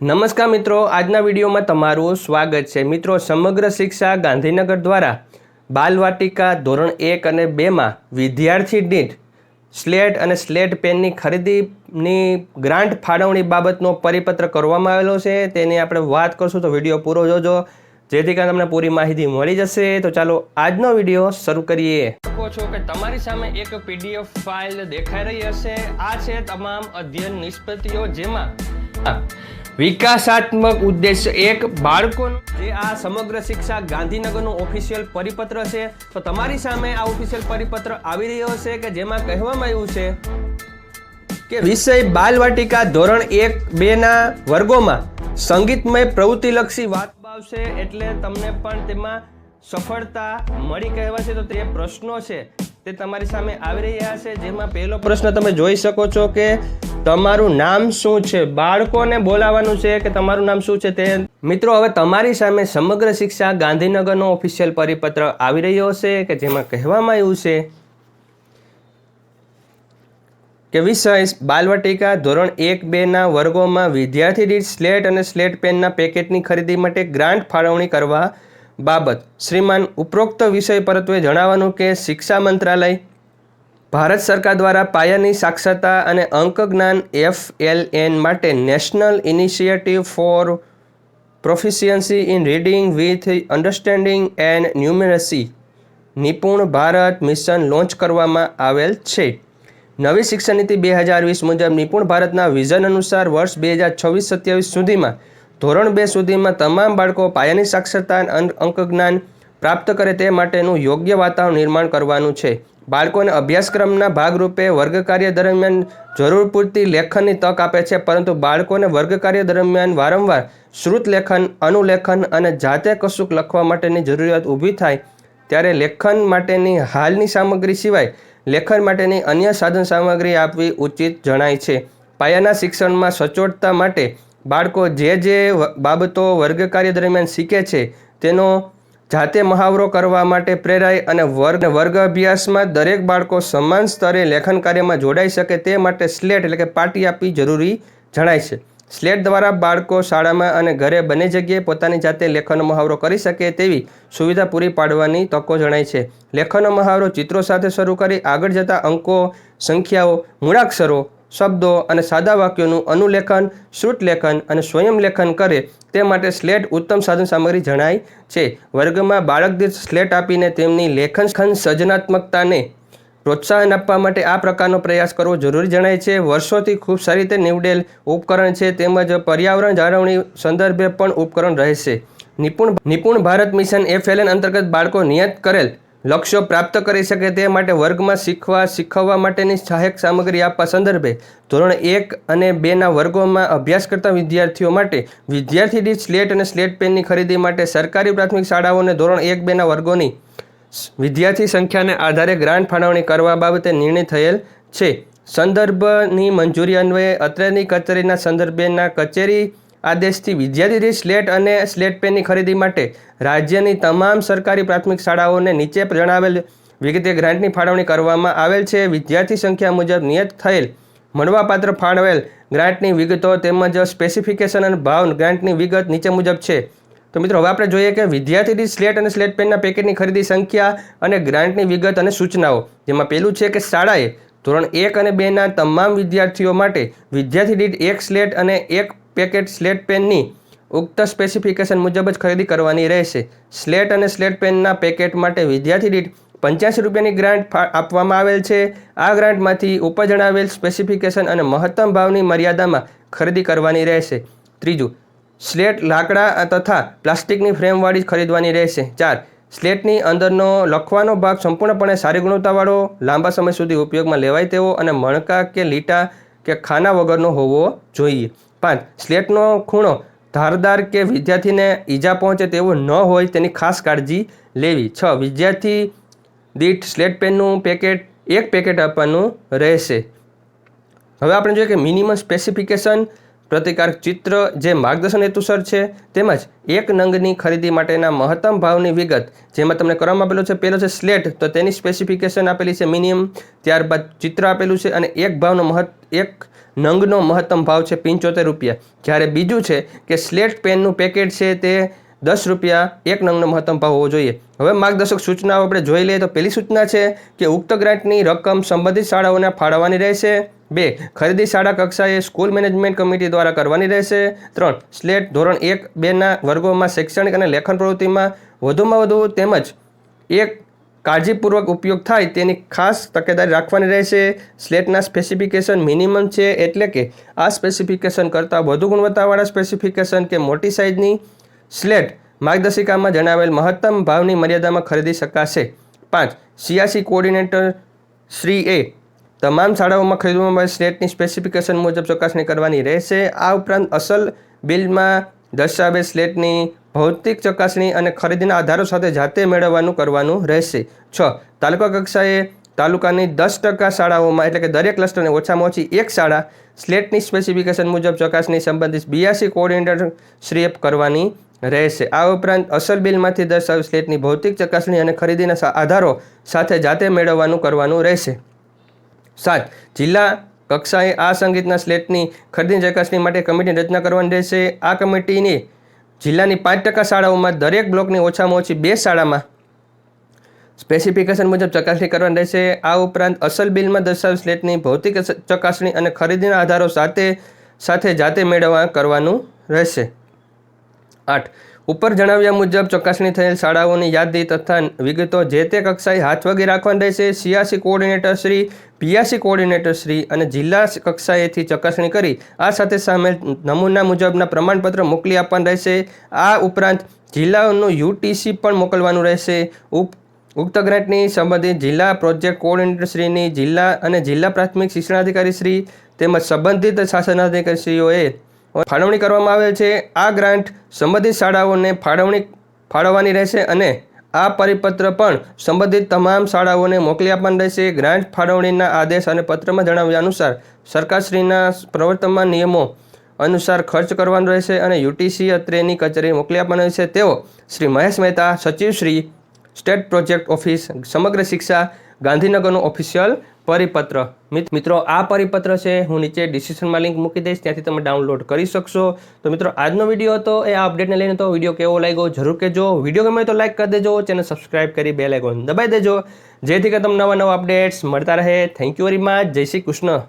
નમસ્કાર મિત્રો, આજના વિડીયોમાં તમારું સ્વાગત છે. મિત્રો, સમગ્ર શિક્ષા ગાંધીનગર દ્વારા બાલવાટિકા ધોરણ એક અને બેમાં વિદ્યાર્થી દીઠ સ્લેટ અને સ્લેટ પેનની ખરીદીની ગ્રાન્ટ ફાળવણી બાબતનો પરિપત્ર કરવામાં આવેલો છે. તેની આપણે વાત કરશું તો વીડિયો પૂરો જોજો. જેથી કરીને તમને પૂરી માહિતી મળી જશે. તો ચાલો આજનો વીડિયો શરૂ કરીએ. શકો છો કે તમારી સામે એક પીડીએફ ફાઇલ દેખાઈ રહી હશે. આ છે તમામ અધ્યયન નિષ્પતિઓ જેમાં વિકાસાત્મક ઉદ્દેશ્ય એક, બાળકોનું જે આ સમગ્ર શિક્ષા ગાંધીનગરનું ઓફિશિયલ પરિપત્ર છે, તો તમારી સામે આ ઓફિશિયલ પરિપત્ર આવી રહ્યો છે કે જેમાં કહેવામાં આવ્યું છે કે વિષય બાલવાટિકા ધોરણ એક બેના વર્ગોમાં સંગીતમય પ્રવૃત્તિલક્ષી વાત આવશે એટલે તમને પણ તેમાં સફળતા મળી કહેવાશે. તો તે પ્રશ્નો છે તે તમારી સામે આવી રહ્યા છે. જેમાં પહેલો પ્રશ્ન તમે જોઈ શકો છો કે તમારું નામ શું છે? બાળકોને બોલાવવાનું છે કે તમારું નામ શું છે તે? મિત્રો, હવે તમારી સામે સમગ્ર શિક્ષા ગાંધીનગરનો ઓફિશિયલ પરિપત્ર આવી રહ્યો છે કે જેમાં કહેવામાં આવ્યું છે કે વિષય બાલવટિકા ધોરણ એક બેના વર્ગોમાં વિદ્યાર્થી દીઠ સ્લેટ અને સ્લેટ પેનના પેકેટની ખરીદી માટે ગ્રાન્ટ ફાળવણી કરવા બાબત. શ્રીમાન ઉપરોક્ત વિષય પરત્વે જણાવવાનું કે શિક્ષા મંત્રાલય ભારત સરકાર દ્વારા પાયાની સાક્ષરતા અને અંક જ્ઞાન એફ એલ એન માટે national initiative for proficiency in reading with understanding and numeracy, NIPUN Bharat mission launch કરવામાં આવેલ છે. નવી શિક્ષણ નીતિ બે હજાર વીસ મુજબ નિપુણ ભારતના વિઝન અનુસાર વર્ષ બે હજાર છવ્વીસ સત્યાવીસ સુધીમાં, ધોરણ બે સુધીમાં તમામ બાળકો પાયાની સાક્ષરતા અને અંક જ્ઞાન પ્રાપ્ત કરે તે માટેનું યોગ્ય વાતાવરણ નિર્માણ કરવાનું છે. બાળકોને અભ્યાસક્રમના ભાગરૂપે વર્ગકાર્ય દરમિયાન જરૂર પૂરતી લેખનની તક આપે છે, પરંતુ બાળકોને વર્ગકાર્ય દરમિયાન વારંવાર શ્રુત લેખન અનુલેખન અને જાતે કશુંક લખવા માટેની જરૂરિયાત ઊભી થાય ત્યારે લેખન માટેની હાલની સામગ્રી સિવાય લેખન માટેની અન્ય સાધન સામગ્રી આપવી ઉચિત જણાય છે. પાયાના શિક્ષણમાં સચોટતા માટે બાળકો જે જે બાબતો વર્ગકાર્ય દરમિયાન શીખે છે, તેનો જાતે મહાવરો કરવા માટે પ્રેરાય અને વર્ગ વર્ગ અભ્યાસમાં દરેક બાળકો સમાન સ્તરે લેખન કાર્યમાં જોડાઈ શકે તે માટે સ્લેટ એટલે કે પાટી આપવી જરૂરી જણાય છે. સ્લેટ દ્વારા બાળકો શાળામાં અને ઘરે બંને જગ્યાએ પોતાની જાતે લેખનનો મહાવરો કરી શકે તેવી સુવિધા પૂરી પાડવાની તકો જણાય છે. લેખનનો મહાવરો ચિત્રો સાથે શરૂ કરી આગળ જતા અંકો, સંખ્યાઓ, મૂળાક્ષરો શબ્દો અને સાદા વાક્યોનું અનુલેખન શ્રુત લેખન અને સ્વયં લેખન કરે તે માટે સ્લેટ ઉત્તમ સાધન સામગ્રી જણાય છે. વર્ગમાં બાળક દીઠ સ્લેટ આપીને તેમની લેખન સર્જનાત્મકતાને પ્રોત્સાહન આપવા માટે આ પ્રકારનો પ્રયાસ કરવો જરૂરી જણાય છે. વર્ષોથી ખૂબ સારી રીતે નીવડેલ ઉપકરણ છે તેમજ પર્યાવરણ જાળવણી સંદર્ભે પણ ઉપકરણ રહેશે. નિપુણ નિપુણ ભારત મિશન એફએલએન અંતર્ગત બાળકો નિયત કરેલ લક્ષ્યો પ્રાપ્ત કરી શકે તે માટે વર્ગમાં શીખવા, શીખવવા માટેની સહાયક સામગ્રી આપવા સંદર્ભે ધોરણ એક અને બેના વર્ગોમાં અભ્યાસ કરતા વિદ્યાર્થીઓ માટે વિદ્યાર્થી દીઠ સ્લેટ અને સ્લેટ પેનની ખરીદી માટે સરકારી પ્રાથમિક શાળાઓને ધોરણ એક બેના વર્ગોની વિદ્યાર્થી સંખ્યાને આધારે ગ્રાન્ટ ફાળવણી કરવા બાબતે નિર્ણય થયેલ છે. સંદર્ભની મંજૂરી અન્વયે અત્રેની કચેરીના સંદર્ભેના કચેરી આદેશથી વિદ્યાર્થી સ્લેટ અને સ્લેટ પેનની ખરીદી માટે રાજ્યની તમામ સરકારી પ્રાથમિક શાળાઓને નીચે જણાવેલ વિગતે ગ્રાન્ટની ફાળવણી કરવામાં આવેલ છે. વિદ્યાર્થી સંખ્યા મુજબ નિયત થયેલ મળવાપાત્ર ફાળવેલ ગ્રાન્ટની વિગતો તેમજ સ્પેસિફિકેશન અને ભાવ ગ્રાન્ટની વિગત નીચે મુજબ છે. તો મિત્રો, હવે આપણે જોઈએ કે વિદ્યાર્થી સ્લેટ અને સ્લેટ પેનના પેકેટની ખરીદી સંખ્યા અને ગ્રાન્ટની વિગત અને સૂચનાઓ. જેમાં પહેલું છે કે શાળાએ ધોરણ એક અને બેના તમામ વિદ્યાર્થીઓ માટે વિદ્યાર્થી દીઠ એક સ્લેટ અને એક પેકેટ સ્લેટ પેનની ઉક્ત સ્પેસિફિકેશન મુજબ જ ખરીદી કરવાની રહેશે. સ્લેટ અને સ્લેટ પેનના પેકેટ માટે વિદ્યાર્થી દીઠ પંચ્યાસી રૂપિયાની ગ્રાન્ટ આપવામાં આવેલ છે. આ ગ્રાન્ટમાંથી ઉપર જણાવેલ સ્પેસિફિકેશન અને મહત્તમ ભાવની મર્યાદામાં ખરીદી કરવાની રહેશે. ત્રીજું, સ્લેટ લાકડા તથા પ્લાસ્ટિકની ફ્રેમવાળી ખરીદવાની રહેશે. ચાર, સ્લેટની અંદરનો લખવાનો ભાગ સંપૂર્ણપણે સારી ગુણવત્તાવાળો, લાંબા સમય સુધી ઉપયોગમાં લેવાય તેવો અને મણકા કે લીટા કે ખાના વગરનો હોવો જોઈએ. પાંચ. સ્લેટનો ખૂણો ધારદાર કે વિદ્યાર્થીને ઈજા પહોંચે તેવો ન હોય તેની ખાસ કાળજી લેવી. છ. વિદ્યાર્થી દીઠ સ્લેટ પેનનું પેકેટ, એક પેકેટ આપવાનું રહેશે. હવે આપણે જોઈએ કે મિનિમમ સ્પેસિફિકેશન પ્રતિકારક ચિત્ર જે માર્ગદર્શન હેતુસર છે, તેમજ એક નંગની ખરીદી માટેના મહત્તમ ભાવની વિગત જેમાં તમને કરવામાં આપેલો છે. પહેલો છે સ્લેટ, તો તેની સ્પેસિફિકેશન આપેલી છે મિનિમમ ત્યારબાદ ચિત્ર આપેલું છે અને એક ભાવનો મહત્ એક નંગનો મહત્તમ ભાવ છે પંચોતેર રૂપિયા. જ્યારે બીજું છે કે સ્લેટ પેનનું પેકેટ છે તે દસ રૂપિયા એક નંગનો મહત્તમ ભાવ હોવો જોઈએ. હવે માર્ગદર્શક સૂચનાઓ આપણે જોઈ લઈએ તો પહેલી સૂચના છે કે ઉક્ત ગ્રાન્ટની રકમ સંબંધિત શાળાઓને ફાળવવાની રહેશે. બે, ખરીદી શાળા કક્ષાએ સ્કૂલ મેનેજમેન્ટ કમિટી દ્વારા કરવાની રહેશે. ત્રણ, સ્લેટ ધોરણ એક બેના વર્ગોમાં શૈક્ષણિક અને લેખન પ્રવૃત્તિમાં વધુમાં વધુ તેમજ એક, કાળજીપૂર્વક ઉપયોગ થાય તેની ખાસ તકેદારી રાખવાની રહેશે. સ્લેટના સ્પેસિફિકેશન મિનિમમ છે એટલે કે આ સ્પેસિફિકેશન કરતાં વધુ ગુણવત્તાવાળા સ્પેસિફિકેશન કે મોટી સાઇઝની સ્લેટ માર્ગદર્શિકામાં જણાવેલ મહત્તમ ભાવની મર્યાદામાં ખરીદી શકાશે. પાંચ સીઆસી કોઓર્ડિનેટર શ્રી એ તમામ શાળાઓમાં ખરીદવામાં આવેલ સ્લેટની સ્પેસિફિકેશન મુજબ ચકાસણી કરવાની રહેશે. આ ઉપરાંત અસલ બિલમાં દર્શાવેલ સ્લેટની ભૌતિક ચકાસણી અને ખરીદીના આધારો સાથે જાતે મેળવવાનું કરવાનું રહેશે. છ, તાલુકા કક્ષાએ તાલુકાની દસ ટકા શાળાઓમાં એટલે કે દરેક ક્લસ્ટરને ઓછામાં ઓછી એક શાળા સ્લેટની સ્પેસિફિકેશન મુજબ ચકાસણી સંબંધિત બિયાસી કોઓર્ડિનેટર શ્રેય કરવાની રહેશે. આ ઉપરાંત અસલ બિલમાંથી દર્શાવેલ સ્લેટની ભૌતિક ચકાસણી અને ખરીદીના આધારો સાથે જાતે મેળવવાનું કરવાનું રહેશે. સાત, જિલ્લા કક્ષાએ આ સંગીતના સ્લેટની ખરીદી ચકાસણી માટે કમિટીની રચના કરવાની રહેશે. આ કમિટીની જિલ્લાની પાંચ ટકા શાળાઓમાં દરેક બ્લોકની ઓછામાં ઓછી બે શાળામાં સ્પેસિફિકેશન મુજબ ચકાસણી કરવાની રહેશે. આ ઉપરાંત અસલ બિલમાં દર્શાવેલ સ્લેટની ભૌતિક ચકાસણી અને ખરીદીના આધારો સાથે સાથે જાતે મેળવવા કરવાનું રહેશે. આઠ. ઉપર જણાવ્યા મુજબ ચકાસણી થયેલ શાળાઓની યાદી તથા વિગતો જે તે કક્ષાએ હાથ વગી રાખવાની રહેશે, સિયાસી કોઓર્ડિનેટર શ્રી પિયાસી કોઓર્ડિનેટર શ્રી અને જિલ્લા કક્ષાએથી ચકાસણી કરી આ સાથે સામેલ નમૂના મુજબના પ્રમાણપત્ર મોકલી આપવાનું રહેશે. આ ઉપરાંત જિલ્લાઓનું યુટીસી પણ મોકલવાનું રહેશે. ઉપ, ઉક્ત ગ્રાન્ટની સંબંધિત જિલ્લા પ્રોજેક્ટ કોઓર્ડિનેટર શ્રીની જિલ્લા અને જિલ્લા પ્રાથમિક શિક્ષણાધિકારી શ્રી તેમજ સંબંધિત શાસનાધિકારીશ્રીઓએ ફાળવણી કરવામાં આવેલ છે. આ ગ્રાન્ટ સંબંધિત શાળાઓને ફાળવણી ફાળવવાની રહેશે અને આ પરિપત્ર પણ સંબંધિત તમામ શાળાઓને મોકલી આપવાનું રહેશે. ગ્રાન્ટ ફાળવણીના આદેશ અને પત્રમાં જણાવ્યા અનુસાર સરકારશ્રીના પ્રવર્તમાન નિયમો અનુસાર ખર્ચ કરવાનો રહેશે અને યુટીસી અત્રેની કચેરી મોકલી આપવાનો રહેશે. તેઓ શ્રી મહેશ મહેતા સચિવ શ્રી સ્ટેટ પ્રોજેક્ટ ઓફિસ, સમગ્ર શિક્ષા ગાંધીનગરનું ઓફિશિયલ પરિપત્ર. મિત- મિત્રો, આ પરિપત્ર છે, હું નીચે ડિસ્ક્રિપ્શનમાં લિંક મૂકી દઈશ, ત્યાંથી તમે ડાઉનલોડ કરી શકશો. તો મિત્રો, આજનો વીડિયો હતો, એ આ અપડેટને લઈને તો વીડિયો કેવો લાગ્યો, જરૂર કહેજો. વીડિયો ગમે તો લાઈક કરી દેજો ચેનલ સબસ્ક્રાઇબ કરી બે લાઇકોન દબાઈ દેજો. જેથી કે તમને નવા નવા અપડેટ્સ મળતા રહે. થેન્ક યુ વેરી મચ જય શ્રી કૃષ્ણ.